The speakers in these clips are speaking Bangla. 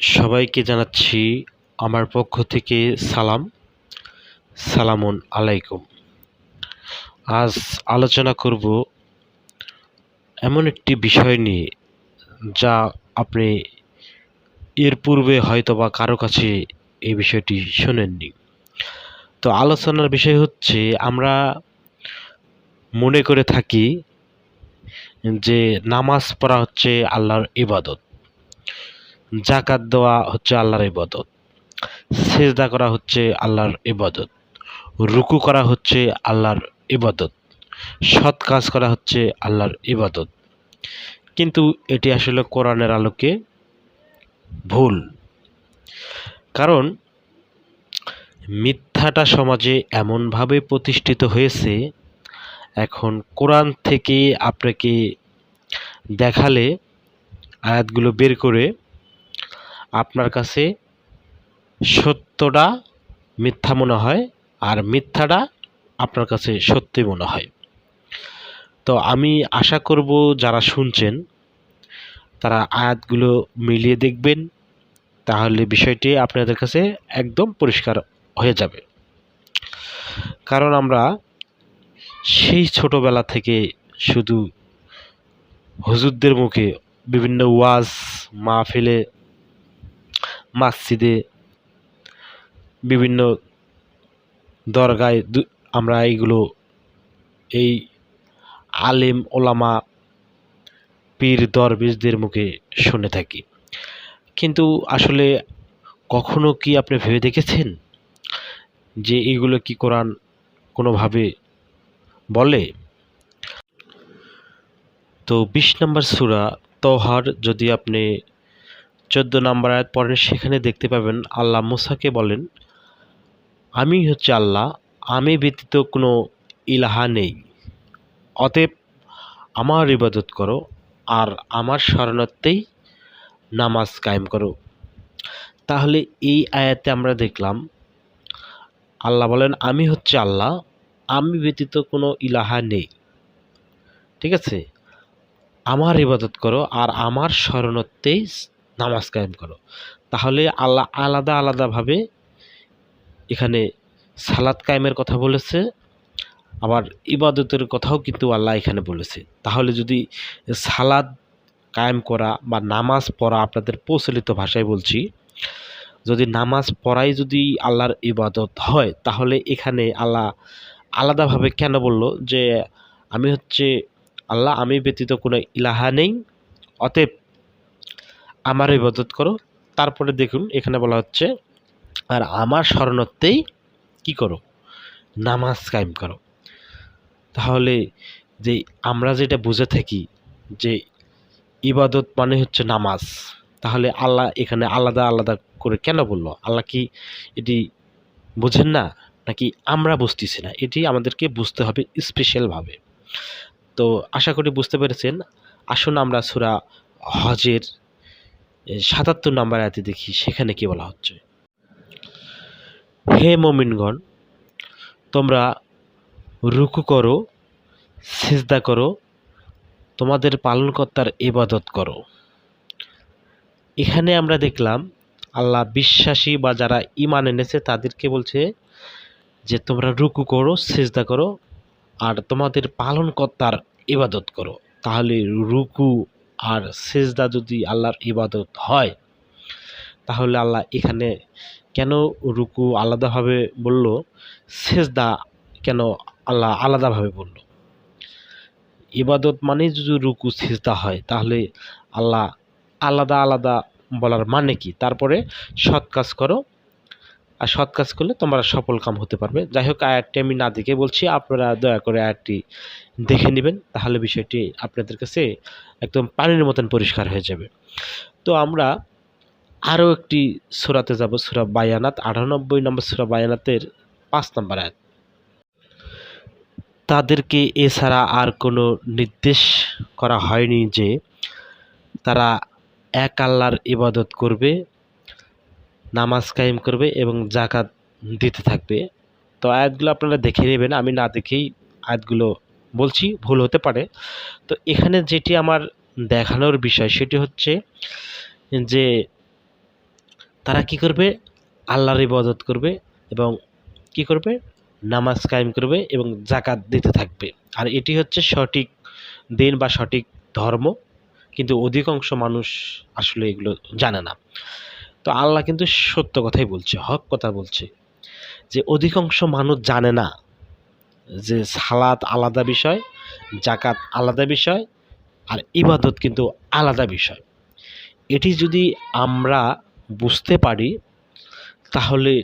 সবাইকে জানাচ্ছি আমার পক্ষ থেকে সালাম। সালামুন আলাইকুম। আজ আলোচনা করব এমন একটি বিষয় নিয়ে, যা আপনি এর পূর্বে হয়তো বা কারও কাছে এই বিষয়টি শোনেননি। তো আলোচনার বিষয় হচ্ছে, আমরা মনে করে থাকি যে নামাজ পড়া হচ্ছে আল্লাহর ইবাদত। জাকাত দেওয়া হচ্ছে আল্লাহর ইবাদত। সেজদা করা হচ্ছে আল্লাহর ইবাদত। রুকু করা হচ্ছে আল্লাহর ইবাদত। সৎ কাজ করা হচ্ছে আল্লাহর ইবাদত। কিন্তু এটি আসলে কোরআনের আলোকে ভুল। কারণ মিথ্যাটা সমাজে এমনভাবে প্রতিষ্ঠিত হয়েছে, এখন কোরআন থেকে আপনাকে দেখালে, আয়াতগুলো বের করে আপনার কাছে সত্যটা মিথ্যা মনে হয় আর মিথ্যাটা আপনার কাছে সত্যি মনে হয়। তো আমি আশা করব যারা শুনছেন, তারা আয়াতগুলো মিলিয়ে দেখবেন, তাহলে বিষয়টি আপনাদের কাছে একদম পরিষ্কার হয়ে যাবে। কারণ আমরা সেই ছোটবেলা থেকে শুধু হুজুরদের মুখে বিভিন্ন ওয়াজ মাহফিলে মসজিদে বিভিন্ন দরগায় আমরা এইগুলো, এই আলেম ওলামা পীর দরবেশদের মুখে শুনে থাকি। কিন্তু আসলে কখনো কি আপনি ভেবে দেখেছেন যে এগুলো কি কোরআন কোনোভাবে বলে? তো বিশ নম্বর সুরা তহার যদি আপনি চোদ্দ নম্বর আয়াত পড়েন সেখানে দেখতে পাবেন আল্লাহ মুসাকে বলেন, আমি হচ্ছে আল্লাহ, আমি ব্যতীত কোনো ইলাহা নেই। অতএব আমার ইবাদত করো আর আমার শরণার্থেই নামাজ কায়েম করো। তাহলে এই আয়াতে আমরা দেখলাম, আল্লাহ বলেন, আমি হচ্ছে আল্লাহ, আমি ব্যতীত কোনো ইলাহা নেই। ঠিক আছে? আমার ইবাদত করো আর আমার শরণত্বেই নামাজ কায়েম করো। তাহলে আল্লাহ আলাদা আলাদাভাবে এখানে সালাদ কায়েমের কথা বলেছে, আবার ইবাদতের কথাও কিন্তু আল্লাহ এখানে বলেছে। তাহলে যদি সালাদ কায়েম করা বা নামাজ পড়া আপনাদের প্রচলিত ভাষায় বলছি, যদি নামাজ পড়াই যদি আল্লাহর ইবাদত হয়, তাহলে এখানে আল্লাহ আলাদাভাবে কেন বলল যে, আমি হচ্ছে আল্লাহ আমি ব্যতীত কোনো ইলাহা নেই, অতএব আমার ইবাদত করো। তারপরে দেখুন, এখানে বলা হচ্ছে, আর আমার স্মরণত্বেই কি করো? নামাজ কায়েম করো। তাহলে যে আমরা যেটা বুঝে থাকি যে ইবাদত মানে হচ্ছে নামাজ, তাহলে আল্লাহ এখানে আলাদা আলাদা করে কেন বলল? আল্লাহ কি এটি বোঝেন না? নাকি আমরা বুঝতেছি না? এটি আমাদেরকে বুঝতে হবে স্পেশালভাবে তো আশা করি বুঝতে পেরেছেন। আসুন আমরা সুরা হজের সাতাত্তর নম্বর আয়াতে দেখি সেখানে কি বলা হচ্ছে। হে মমিনগণ, তোমরা রুকু করো, সেজদা করো, তোমাদের পালনকর্তার ইবাদত করো। এখানে আমরা দেখলাম, আল্লাহ বিশ্বাসী বা যারা ইমান এনেছে তাদেরকে বলছে যে তোমরা রুকু করো, সেজদা করো, আর তোমাদের পালনকর্তার ইবাদত করো। তাহলে রুকু আর সেজদা যদি আল্লাহর ইবাদত হয়, তাহলে আল্লাহ এখানে কেন রুকু আলাদাভাবে বলল? সেজদা কেন আল্লাহ আলাদাভাবে বলল? ইবাদত মানেই যদি রুকু, সেজদা হয়, তাহলে আল্লাহ আলাদা আলাদা বলার মানে কি? তারপরে সৎ কাজ করো আর সৎ কাজ করলে তোমরা সফল কাম হতে পারবে। যাই হোক আয়াতটি আমি না দেখে বলছি, আপনারা দয়া করে আয়াতটি দেখে নেবেন, তাহলে বিষয়টি আপনাদের কাছে একদম পানির মতন পরিষ্কার হয়ে যাবে। তো আমরা আরও একটি সুরাতে যাব, সুরা বায়ানাত, আটানব্বই নম্বর সুরা বায়ানাতের পাঁচ নম্বর আয়াত। তাদেরকে এছাড়া আর কোনো নির্দেশ করা হয়নি যে তারা এক আল্লাহর ইবাদত করবে নামাজ কায়েম করবে এবং জাকাত দিতে থাকবে। তো আয়াতগুলো আপনারা দেখে নেবেন, আমি না দেখেই আয়াতগুলো বলছি, ভুল হতে পারে। তো এখানে যেটি আমার দেখানোর বিষয়, সেটি হচ্ছে যে তারা কি করবে? আল্লাহর ইবাদত করবে এবং কি করবে? নামাজ কায়েম করবে এবং জাকাত দিতে থাকবে। আর এটি হচ্ছে সঠিক দিন বা সঠিক ধর্ম, কিন্তু অধিকাংশ মানুষ আসলে এগুলো জানে না। তো আল্লাহ কিন্তু সত্য কথাই বলছে, হক কথা বলছে। যে অধিকাংশ মানুষ জানে না যে সালাত আলাদা বিষয় জাকাত আলাদা বিষয় আর ইবাদত কিন্তু আলাদা বিষয়। এটি যদি আমরা বুঝতে পারি, তাহলে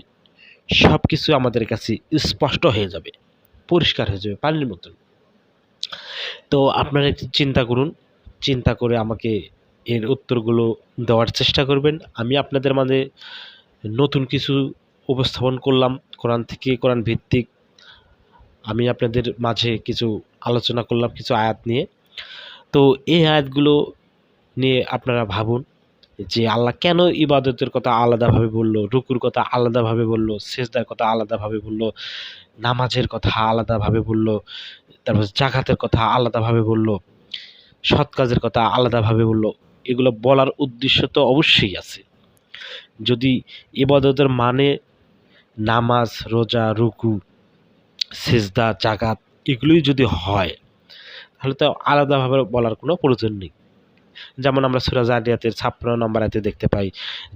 সব কিছু আমাদের কাছে স্পষ্ট হয়ে যাবে, পরিষ্কার হয়ে যাবে পানির মতন। তো আপনারা একটু চিন্তা করুন, চিন্তা করে আমাকে এর উত্তরগুলো দেওয়ার চেষ্টা করবেন। আমি আপনাদের মাঝে নতুন কিছু উপস্থাপন করলাম, কোরআন থেকে কোরআন ভিত্তিক। আমি আপনাদের মাঝে কিছু আলোচনা করলাম, কিছু আয়াত নিয়ে। তো এই আয়াতগুলো নিয়ে আপনারা ভাবুন যে আল্লাহ কেন ইবাদতের কথা আলাদাভাবে বলল, রুকুর কথা আলাদাভাবে বলল, সেজদার কথা আলাদাভাবে বলল, নামাজের কথা আলাদাভাবে বলল, তারপর জাকাতের কথা আলাদাভাবে বলল, সৎ কাজের কথা আলাদাভাবে বলল। এগুলো বলার উদ্দেশ্য তো অবশ্যই আছে। যদি ইবাদতের মানে নামাজ, রোজা, রুকু, সেজদা জাকাত এগুলোই যদি হয়, তাহলে তো আলাদাভাবে বলার কোনো প্রয়োজন নেই। যেমন আমরা সুরাজ আদিয়াতের ছাপ্পান্ন নম্বর আয়াতে দেখতে পাই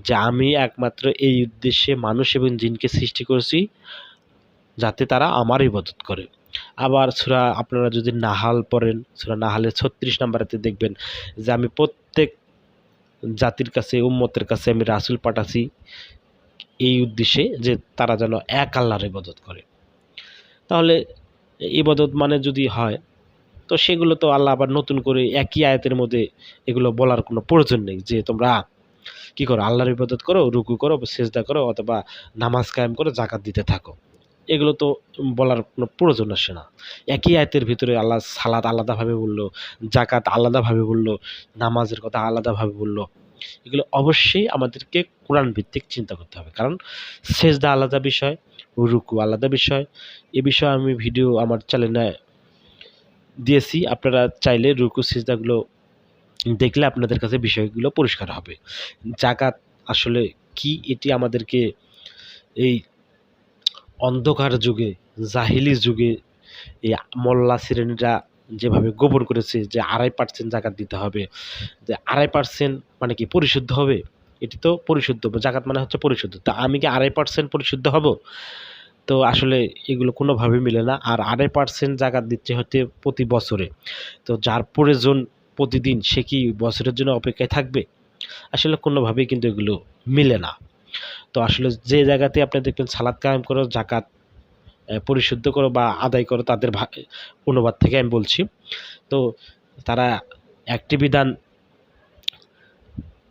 যে, আমি একমাত্র এই উদ্দেশ্যে মানুষ এবং জিনকে সৃষ্টি করেছি যাতে তারা আমার ইবাদত করে। আবার সুরা আপনারা যদি নাহাল পড়েন, সুরা নাহালের ছত্রিশ নম্বরেতে দেখবেন যে আমি প্রত্যেক জাতির কাছে, উম্মতের কাছে আমি রাসুল পাঠাছি এই উদ্দেশ্যে যে তারা যেন এক আল্লাহর ইবাদত করে। তাহলে ইবাদত মানে যদি হয়, তো সেগুলো তো আল্লাহ আবার নতুন করে একই আয়াতের মধ্যে এগুলো বলার কোনো প্রয়োজন নেই যে তোমরা কি করো, আল্লাহর ইবাদত করো, রুকু করো, সেজদা করো অথবা নামাজ কায়েম করো জাকাত দিতে থাকো। এগুলো তো বলার কোনো প্রয়োজন আসে না। একই আয়তের ভিতরে আল্লাহ সালাদ আলাদাভাবে বলল জাকাত আলাদাভাবে বলল, নামাজের কথা আলাদাভাবে বলল। এগুলো অবশ্যই আমাদেরকে কোরআন ভিত্তিক চিন্তা করতে হবে। কারণ সেজদা আলাদা বিষয়, রুকু আলাদা বিষয়। এ বিষয়ে আমি ভিডিও আমার চ্যানেলে দিয়েছি। আপনারা চাইলে রুকু, সিজদাগুলো দেখলে আপনাদের কাছে বিষয়গুলো পরিষ্কার হবে। জাকাত আসলে কি? এটি আমাদেরকে এই অন্ধকার যুগে, জাহিলি যুগে এই মোল্লা শ্রেণীরা যেভাবে গোপন করেছে যে আড়াই পার্সেন্ট জাকাত দিতে হবে, যে আড়াই পার্সেন্ট মানে কি পরিশুদ্ধ হবে? এটি তো পরিশুদ্ধ, জাকাত মানে হচ্ছে পরিশুদ্ধ। তা আমি কি আড়াই পার্সেন্ট পরিশুদ্ধ হব? তো আসলে এগুলো কোনোভাবে মিলে না। আর আড়াই পার্সেন্ট জাকাত দিচ্ছে হচ্ছে প্রতি বছরে। তো যার প্রয়োজন প্রতিদিন সে কি বছরের জন্য অপেক্ষায় থাকবে? আসলে কোনোভাবেই কিন্তু এগুলো মিলে না। তো আসলে যে জায়গাতে আপনি দেখবেন সালাদ কায়েম করো জাকাত পরিশুদ্ধ করো বা আদায় করো, তাদের অনুবাদ থেকে আমি বলছি। তো তারা একটি বিধান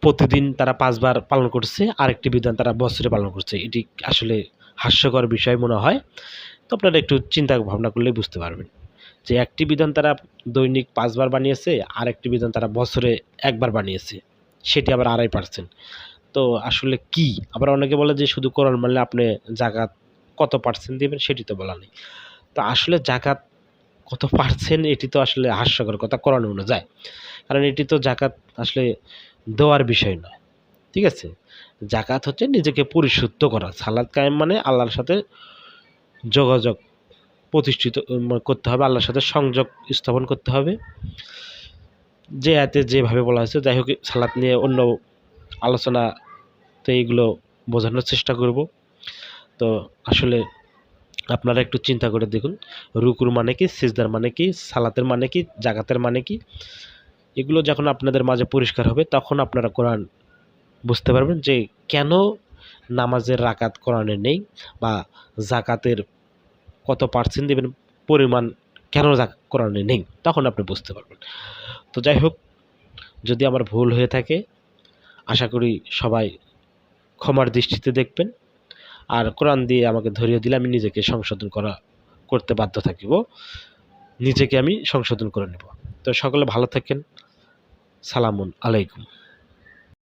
প্রতিদিন তারা পাঁচবার পালন করছে, আরেকটি বিধান তারা বছরে পালন করছে। এটি আসলে হাস্যকর বিষয় মনে হয়। তো আপনারা একটু চিন্তা ভাবনা করলে বুঝতে পারবেন যে একটি বিধান তারা দৈনিক পাঁচবার বানিয়েছে আর একটি বিধান তারা বছরে একবার বানিয়েছে, সেটি আবার আড়াই পার্সেন্ট তো আসলে কি? আবার অনেকে বলে যে শুধু কোরআন মানলে আপনি জাকাত কত পার্সেন্ট দেবেন সেটি তো বলা নেই। তো আসলে জাকাত কত পার্সেন্ট এটি তো আসলে হাস্যকর কথা কোরআন অনুযায়ী কারণ এটি তো জাকাত আসলে দেওয়ার বিষয় নয়। ঠিক আছে? জাকাত হচ্ছে নিজেকে পরিশুদ্ধ করা। সালাদ কায়েম মানে আল্লাহর সাথে যোগাযোগ প্রতিষ্ঠিত করতে হবে, আল্লাহর সাথে সংযোগ স্থাপন করতে হবে। যে এতে যেভাবে বলা হয়েছে, যাই হোক, সালাদ নিয়ে অন্য আলোচনাতে এইগুলো বোঝানোর চেষ্টা করব। তো আসলে আপনারা একটু চিন্তা করে দেখুন। রুকুর মানে কি, সিজদার মানে কি, সালাতের মানে কি জাগাতের মানে কি? এগুলো যখন আপনাদের মাঝে পরিষ্কার হবে, তখন আপনারা কোরআন বুঝতে পারবেন যে কেন নামাজের রাকাত কোরআনে নেই বা জাকাতের কত পার্সেন্ট দেবেন, পরিমাণ কেন কোরআনে নেই, তখন আপনি বুঝতে পারবেন। তো যাই হোক, যদি আমার ভুল হয়ে থাকে, আশা করি সবাই ক্ষমার দৃষ্টিতে দেখবেন। আর কোরআন দিয়ে আমাকে ধরিয়ে দিলে আমি নিজেকে সংশোধন করা, করতে বাধ্য থাকিব। নিজেকে আমি সংশোধন করে নেব। তো সকলে ভালো থাকেন। সালামুন আলাইকুম।